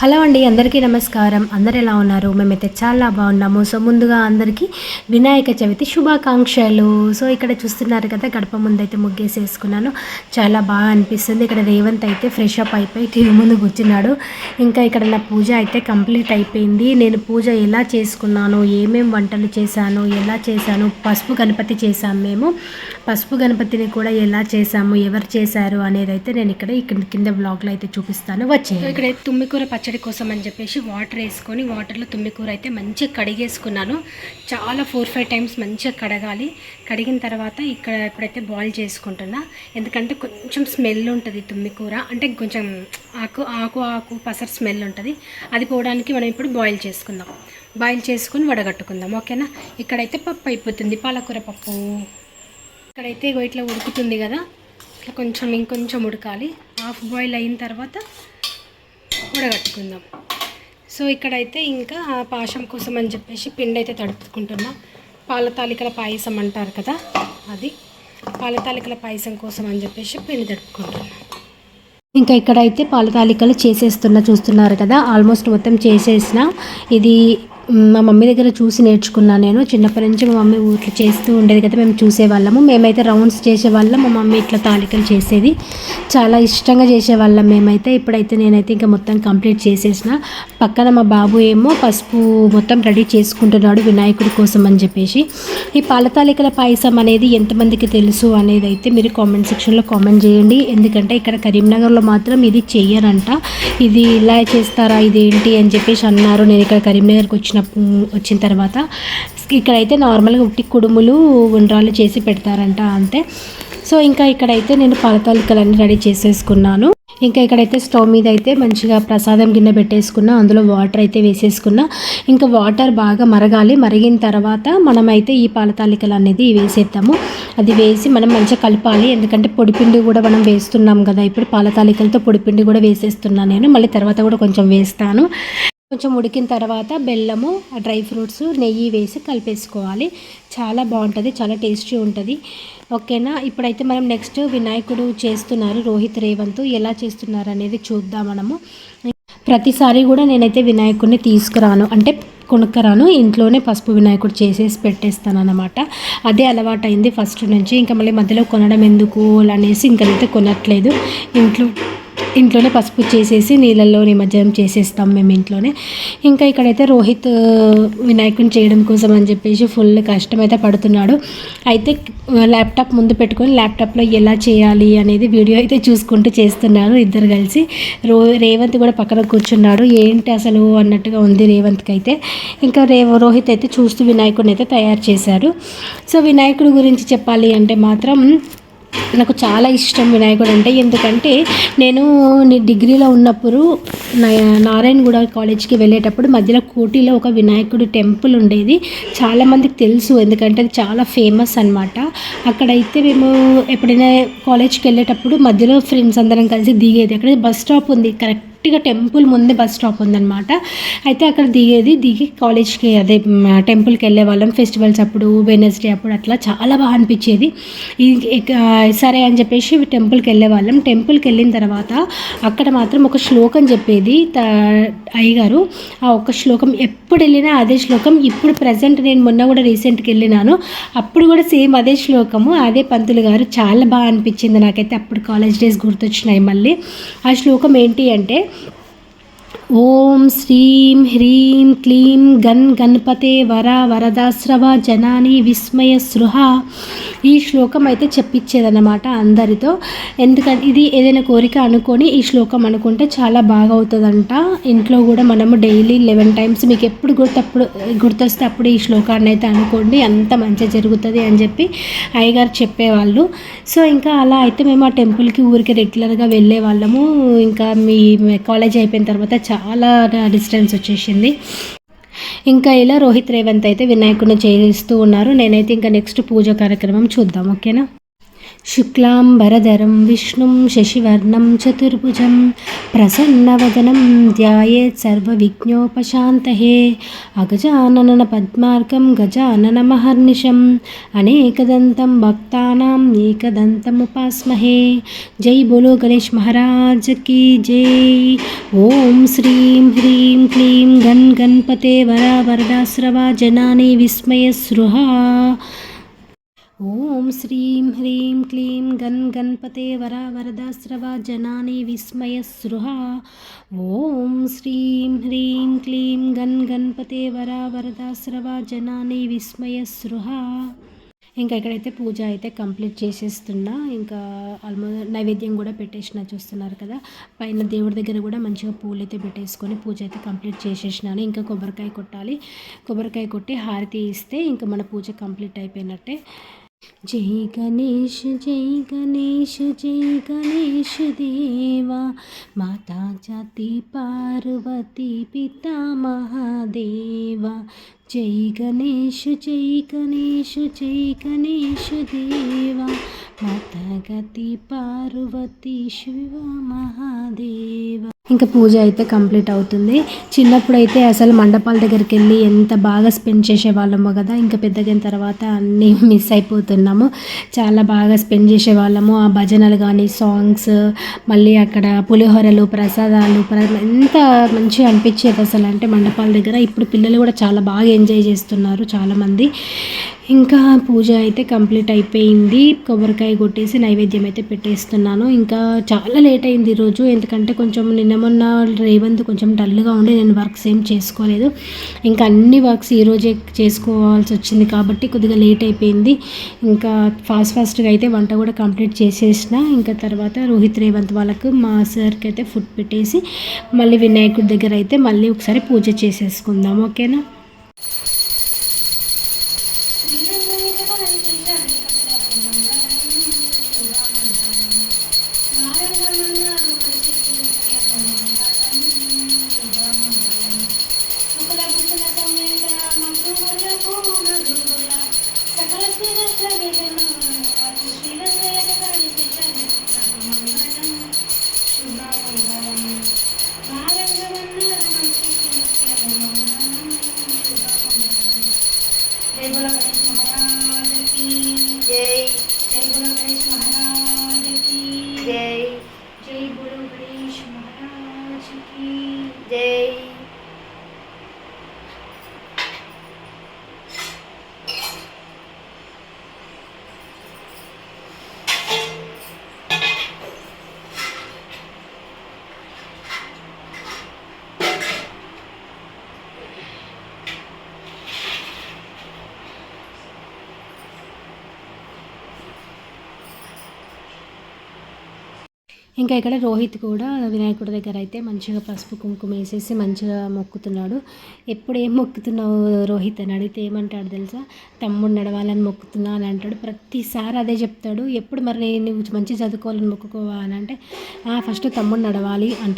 Hello అండి అందరికీ నమస్కారం. అందరు ఎలా ఉన్నారు? మేమైతే చాలా బాగున్నాము. సో ముందుగా అందరికీ వినాయక చవితి శుభాకాంక్షలు. సో ఇక్కడ చూస్తున్నారు కదా గడప ముందు అయితే ముగ్గేసి వేసుకున్నాను చాలా బాగా అనిపిస్తుంది. ఇక్కడ రేవంత్ అయితే ఫ్రెష్ అప్ అయిపోయి టీవీ ముందు కూర్చున్నాడు. ఇంకా ఇక్కడ నా పూజ అయితే కంప్లీట్ అయిపోయింది. నేను పూజ ఎలా చేసుకున్నాను? ఏమేం వంటలు చేశాను? ఎలా చేశాను? పసుపు గణపతి చేశాము మేము. పసుపు గణపతిని కూడా ఎలా చేశాము? ఎవరు చేశారు? అనేది అయితే నేను ఇక్కడ ఇక్కడ కింద బ్లాగ్లో అయితే చూపిస్తాను. వచ్చే ఇక్కడ తుమ్మికూర పచ్చడి కోసం అని చెప్పేసి వాటర్ వేసుకొని వాటర్లో తుమ్మికూర అయితే మంచిగా కడిగేసుకున్నాను. చాలా ఫోర్ ఫైవ్ టైమ్స్ మంచిగా కడగాలి. కడిగిన తర్వాత ఇక్కడ ఇప్పుడైతే బాయిల్ చేసుకుంటున్నా. ఎందుకంటే కొంచెం స్మెల్ ఉంటుంది తుమ్మికూర అంటే కొంచెం ఆకు ఆకు ఆకు పసరు స్మెల్ ఉంటుంది. అది పోవడానికి మనం ఇప్పుడు బాయిల్ చేసుకుందాం. బాయిల్ చేసుకుని వడగట్టుకుందాం. ఓకేనా? ఇక్కడైతే పప్పు అయిపోతుంది. పాలకూర పప్పు. ఇక్కడైతే ఇగో ఇట్లా ఉడుకుతుంది కదా. ఇట్లా కొంచెం ఇంకొంచెం ఉడకాలి. హాఫ్ బాయిల్ అయిన తర్వాత ఉడగట్టుకుందాం సో ఇక్కడైతే ఇంకా పాశం కోసం అని చెప్పేసి పిండి అయితే తడుపుకుంటున్నా. పాల తాలికల పాయసం అంటారు కదా అది. పాల తాలికల పాయసం కోసం అని చెప్పేసి పిండి తడుపుకుంటున్నా. ఇంకా ఇక్కడైతే పాల తాలికలు చేసేస్తున్నా చూస్తున్నారు కదా ఆల్మోస్ట్ మొత్తం చేసేసిన. ఇది మా మమ్మీ దగ్గర చూసి నేర్చుకున్నాను నేను. చిన్నప్పటి నుంచి మా మమ్మీ ఊట్లు చేస్తూ ఉండేది కదా మేము చూసేవాళ్ళము. మేమైతే రౌండ్స్ చేసేవాళ్ళం మా మమ్మీ ఇట్లా తాలికలు చేసేది. చాలా ఇష్టంగా చేసేవాళ్ళం మేమైతే. ఇప్పుడైతే నేనైతే ఇంకా మొత్తం కంప్లీట్ చేసేసిన. పక్కన మా బాబు ఏమో పసుపు మొత్తం రెడీ చేసుకుంటున్నాడు వినాయకుడి కోసం అని చెప్పేసి. ఈ పాల తాలికల పాయసం అనేది ఎంతమందికి తెలుసు అనేది అయితే మీరు కామెంట్ సెక్షన్లో కామెంట్ చేయండి. ఎందుకంటే ఇక్కడ కరీంనగర్లో మాత్రం ఇది చెయ్యరంట. ఇది ఇలా చేస్తారా ఇది ఏంటి అని చెప్పేసి అన్నారు. నేను ఇక్కడ కరీంనగర్కి వచ్చిన వచ్చిన తర్వాత ఇక్కడైతే నార్మల్గా ఉట్టి కుడుములు ఉండ్రాలు చేసి పెడతారంట అంతే. సో ఇంకా ఇక్కడైతే నేను పాలతాలికలన్నీ రెడీ చేసేసుకున్నాను. ఇంకా ఇక్కడైతే స్టవ్ మీద అయితే మంచిగా ప్రసాదం గిన్నె పెట్టేసుకున్నా అందులో వాటర్ అయితే వేసేసుకున్నా. ఇంకా వాటర్ బాగా మరగాలి. మరిగిన తర్వాత మనమైతే ఈ పాలతాలికలు అనేది వేసేద్దాము. అది వేసి మనం మంచిగా కలపాలి. ఎందుకంటే పొడిపిండి కూడా మనం వేస్తున్నాం కదా. ఇప్పుడు పాలతాలికలతో పొడిపిండి కూడా వేసేస్తున్నాను నేను. మళ్ళీ తర్వాత కూడా కొంచెం వేస్తాను. కొంచెం ఉడికిన తర్వాత బెల్లము డ్రై ఫ్రూట్స్ నెయ్యి వేసి కలిపేసుకోవాలి. చాలా బాగుంటుంది చాలా టేస్టీ ఉంటుంది. ఓకేనా? ఇప్పుడైతే మనం నెక్స్ట్ వినాయకుడు చేస్తున్నారు రోహిత్ రేవంత్. ఎలా చేస్తున్నారు అనేది చూద్దాం మనము. ప్రతిసారి కూడా నేనైతే వినాయకుడిని తీసుకురాను అంటే కొనుక్కరాను. ఇంట్లోనే పసుపు వినాయకుడు చేసేసి పెట్టేస్తాను అనమాట అదే అలవాటైంది ఫస్ట్ నుంచి. ఇంకా మళ్ళీ మధ్యలో కొనడం ఎందుకు అనేసి ఇంకనైతే కొనట్లేదు. ఇంట్లో ఇంట్లోనే పసుపు చేసేసి నీళ్ళల్లో నిమజ్జనం చేసేస్తాం మేము ఇంట్లోనే. ఇంకా ఇక్కడైతే రోహిత్ వినాయకుని చేయడం కోసం అని చెప్పేసి ఫుల్ కష్టమైతే పడుతున్నాడు. అయితే ల్యాప్టాప్ ముందు పెట్టుకొని ల్యాప్టాప్లో ఎలా చేయాలి అనేది వీడియో అయితే చూసుకుంటూ చేస్తున్నారు ఇద్దరు కలిసి. రో రేవంత్ కూడా పక్కన కూర్చున్నాడు. ఏంటి అసలు అన్నట్టుగా ఉంది రేవంత్కి అయితే. ఇంకా రే రోహిత్ అయితే చూస్తూ వినాయకుడిని అయితే తయారు చేశారు సో వినాయకుడి గురించి చెప్పాలి అంటే మాత్రం నాకు చాలా ఇష్టం వినాయకుడు అంటే. ఎందుకంటే నేను డిగ్రీలో ఉన్నప్పుడు నారాయణగూడ కాలేజ్కి వెళ్ళేటప్పుడు మధ్యలో కోటిలో ఒక వినాయకుడి టెంపుల్ ఉండేది. చాలామందికి తెలుసు ఎందుకంటే అది చాలా ఫేమస్ అనమాట అక్కడైతే మేము ఎప్పుడైనా కాలేజ్కి వెళ్ళేటప్పుడు మధ్యలో ఫ్రెండ్స్ అందరం కలిసి దిగేది. అక్కడ బస్ స్టాప్ ఉంది కరెక్ట్ డైరెక్ట్గా టెంపుల్ ముందే బస్ స్టాప్ ఉందన్నమాట. అయితే అక్కడ దిగేది దిగి కాలేజ్కి అదే టెంపుల్కి వెళ్ళే వాళ్ళం. ఫెస్టివల్స్ అప్పుడు వెనస్డే అప్పుడు అట్లా చాలా బాగా అనిపించేది. సరే అని చెప్పేసి టెంపుల్కి వెళ్ళే వాళ్ళం. టెంపుల్కి వెళ్ళిన తర్వాత అక్కడ మాత్రం ఒక శ్లోకం చెప్పేది. త అయ్యగారు ఆ ఒక్క శ్లోకం ఎప్పుడు వెళ్ళినా అదే శ్లోకం. ఇప్పుడు ప్రజెంట్ నేను మొన్న కూడా రీసెంట్కి వెళ్ళినాను. అప్పుడు కూడా సేమ్ అదే శ్లోకము. అదే పంతులు గారు చాలా బాగా అనిపించింది నాకైతే. అప్పుడు కాలేజ్ డేస్ గుర్తొచ్చినాయి మళ్ళీ. ఆ శ్లోకం ఏంటి అంటే ఓం శ్రీం హ్రీం క్లీం గన్ గణపతే వర వరదాశ్రవ జనాని విస్మయ సృహ ఈ శ్లోకం అయితే చెప్పించేదన్నమాట అందరితో. ఎందుకంటే ఇది ఏదైనా కోరిక అనుకొని ఈ శ్లోకం అనుకుంటే చాలా బాగా అవుతుందంట ఇంట్లో కూడా మనము డైలీ లెవెన్ టైమ్స్ మీకు ఎప్పుడు గుర్తప్పుడు గుర్తొస్తే అప్పుడు ఈ శ్లోకాన్ని అయితే అనుకోండి అంత మంచిగా జరుగుతుంది అని చెప్పి అయ్యగారు చెప్పేవాళ్ళు. సో ఇంకా అలా అయితే మేము ఆ టెంపుల్కి ఊరికి రెగ్యులర్గా వెళ్ళే వాళ్ళము ఇంకా మీ కాలేజ్ అయిపోయిన తర్వాత చాలా డిస్టెన్స్ వచ్చేసింది. ఇంకా ఇలా రోహిత్ రేవంత్ అయితే వినాయకుడిని చేయిస్తూ ఉన్నారు. నేనైతే ఇంకా నెక్స్ట్ పూజ కార్యక్రమం చూద్దాం ఓకేనా? शुक्लाम्बरधरं विष्णुं शशिवर्णं चतुर्भुजं प्रसन्नवदनं ध्यायेत् सर्वविघ्नोपशान्तये अगजाननपद्मार्कं गजाननमहर्निशम् अनेकदन्तं भक्तानाम् एकदन्तमुपास्महे जय बोलो गणेश महाराज की जय ॐ श्रीं ह्रीं क्लीं गण गणपते वरा वरदास्रवा जनानि विस्मयसृहा ఓం శ్రీం హ్రీం క్లీం గన్ గణపతే వర వరదాస్రవ జనాని విస్మయస్రుహ ఓం శ్రీం హ్రీం క్లీం గన్ గణపతే వర వరదాస్రవ జనాని విస్మయస్రుహ ఇంకా ఇక్కడైతే పూజ అయితే కంప్లీట్ చేసేస్తున్నా. ఇంకా ఆల్మోస్ట్ నైవేద్యం కూడా పెట్టేసిన చూస్తున్నారు కదా. పైన దేవుడి దగ్గర కూడా మంచిగా పూలు అయితే పెట్టేసుకొని పూజ అయితే కంప్లీట్ చేసేసినాను. ఇంకా కొబ్బరికాయ కొట్టాలి. కొబ్బరికాయ కొట్టి హారతి ఇస్తే ఇంకా మన పూజ కంప్లీట్ అయిపోయినట్టే. जय गणेश जय गणेश जय गणेश देवा। माता जाति पार्वती पिता महादेवा। जय गणेश जय गणेश जय गणेश देवा। माता गति पार्वती शिवा महादेवा। ఇంకా పూజ అయితే కంప్లీట్ అవుతుంది. చిన్నప్పుడు అయితే అసలు మండపాల దగ్గరికి వెళ్ళి ఎంత బాగా స్పెండ్ చేసేవాళ్ళమో కదా ఇంకా పెద్దగిన తర్వాత అన్నీ మిస్ అయిపోతున్నాము. చాలా బాగా స్పెండ్ చేసేవాళ్ళము. ఆ భజనలు కానీ సాంగ్స్ మళ్ళీ అక్కడ పులిహోరలు ప్రసాదాలు ఎంత మంచిగా అనిపించేది అసలు అంటే మండపాల దగ్గర. ఇప్పుడు పిల్లలు కూడా చాలా బాగా ఎంజాయ్ చేస్తున్నారు చాలామంది. ఇంకా పూజ అయితే కంప్లీట్ అయిపోయింది. కొబ్బరికాయ కొట్టేసి నైవేద్యం అయితే పెట్టేస్తున్నాను. ఇంకా చాలా లేట్ అయింది ఈరోజు ఎందుకంటే కొంచెం నిన్న మొన్న రేవంత్ కొంచెం డల్గా ఉండి నేను వర్క్స్ ఏం చేసుకోలేదు. ఇంకా అన్ని వర్క్స్ ఈరోజే చేసుకోవాల్సి వచ్చింది కాబట్టి కొద్దిగా లేట్ అయిపోయింది. ఇంకా ఫాస్ట్ ఫాస్ట్గా అయితే వంట కూడా కంప్లీట్ చేసేసిన. ఇంకా తర్వాత రోహిత్ రేవంత్ వాళ్ళకు మా సార్కి అయితే ఫుడ్ పెట్టేసి మళ్ళీ వినాయకుడి దగ్గర అయితే మళ్ళీ ఒకసారి పూజ చేసేసుకుందాం. ఓకేనా? ఇంకా ఇక్కడ రోహిత్ కూడా వినాయకుడి దగ్గర అయితే మంచిగా పసుపు కుంకుమ వేసేసి మంచిగా మొక్కుతున్నాడు. ఎప్పుడు ఏం మొక్కుతున్నావు రోహిత్ అని అడిగితే ఏమంటాడు తెలుసా? తమ్ముడు నడవాలని మొక్కుతున్నా అని అంటాడు. ప్రతిసారి అదే చెప్తాడు. ఎప్పుడు మరి నువ్వు మంచి చదువుకోవాలని మొక్కుకోవా అని అంటే ఫస్ట్ తమ్ముడు నడవాలి అంటాడు.